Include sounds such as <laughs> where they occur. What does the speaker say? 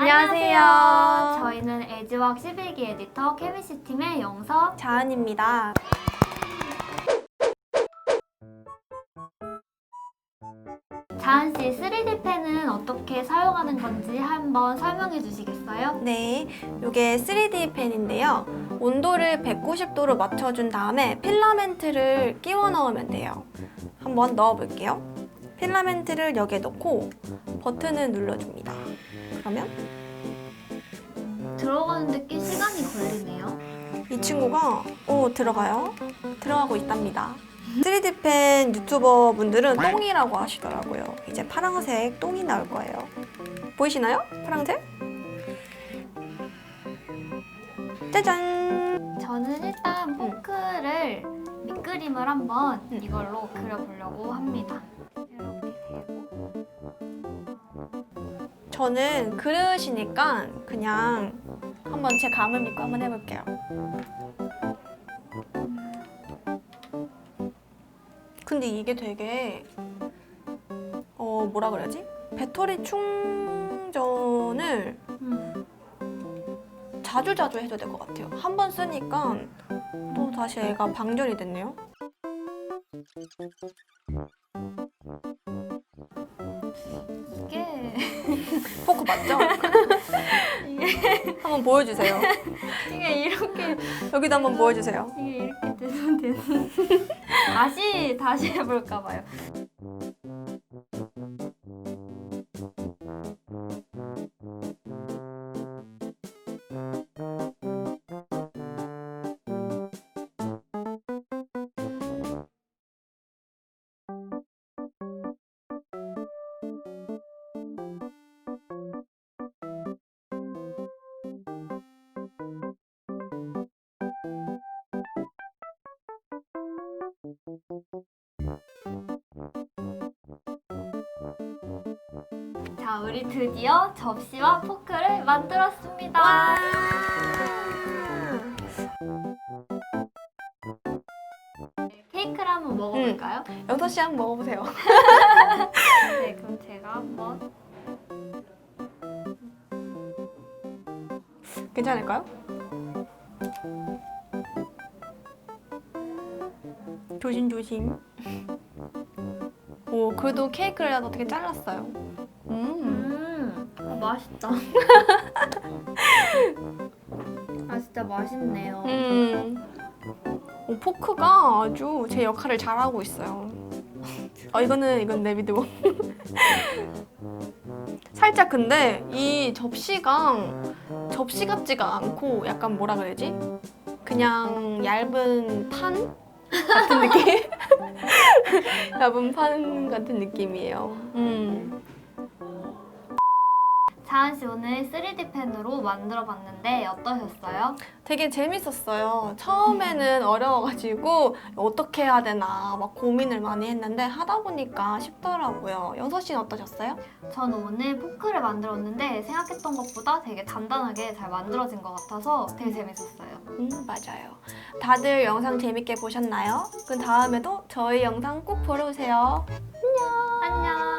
안녕하세요. 저희는 에즈웍 11기 에디터 케미시 팀의 영서. 자은입니다. 자은 씨 3D 펜은 어떻게 사용하는 건지 한번 설명해 주시겠어요? 네, 이게 3D 펜인데요. 온도를 190도로 맞춰준 다음에 필라멘트를 끼워 넣으면 돼요. 한번 넣어볼게요. 필라멘트를 여기에 넣고 버튼을 눌러줍니다. 그러면 들어가는데 꽤 시간이 걸리네요. 이 친구가 오 들어가요. 들어가고 있답니다. 3D 펜 유튜버 분들은 똥이라고 하시더라고요. 이제 파란색 똥이 나올 거예요. 보이시나요? 파란색? 짜잔! 저는 일단 포크를 밑그림을 한번 이걸로 그려보려고 합니다. 저는 그릇이니까 그냥 한번 제 감을 믿고 한번 해볼게요. 근데 이게 되게 어 뭐라 그래야지? 배터리 충전을 음. 자주 자주 해도 될 것 같아요. 한 번 쓰니까 또 다시 애가 방전이 됐네요. 이게 포크 맞죠? <laughs> 한번 보여주세요. <laughs> 이게 이렇게 여기도 한번 보여주세요. 이게 이렇게 되면 되는 <laughs> 다시 다시 해볼까 봐요. 자, 우리 드디어 접시와 포크를 만들었습니다. 케이크를 한번 먹어볼까요? 영서 씨 한번 먹어보세요. <laughs> 네, 그럼 제가 한번 괜찮을까요? 조심조심. 오, 그래도 케이크를 어떻게 잘랐어요. 음. 음, 아, 맛있다. <laughs> 아, 진짜 맛있네요. 음. 오, 포크가 아주 제 역할을 잘하고 있어요. 어, 이거는, 이건 내 믿고. <laughs> 살짝 근데 이 접시가 접시 같지가 않고 약간 뭐라 그래야지? 그냥 얇은 판 같은 느낌? <laughs> 얇은 판 같은 느낌이에요. 음. 자은 씨 오늘 3D 펜으로 만들어 봤는데 어떠셨어요? 되게 재밌었어요. 처음에는 어려워가지고 어떻게 해야 되나 막 고민을 많이 했는데 하다 보니까 쉽더라고요. 영서 씨는 어떠셨어요? 저는 오늘 포크를 만들었는데 생각했던 것보다 되게 단단하게 잘 만들어진 것 같아서 되게 재밌었어요. 음, 맞아요. 다들 영상 재밌게 보셨나요? 그 다음에도 저희 영상 꼭 보러 오세요. 안녕!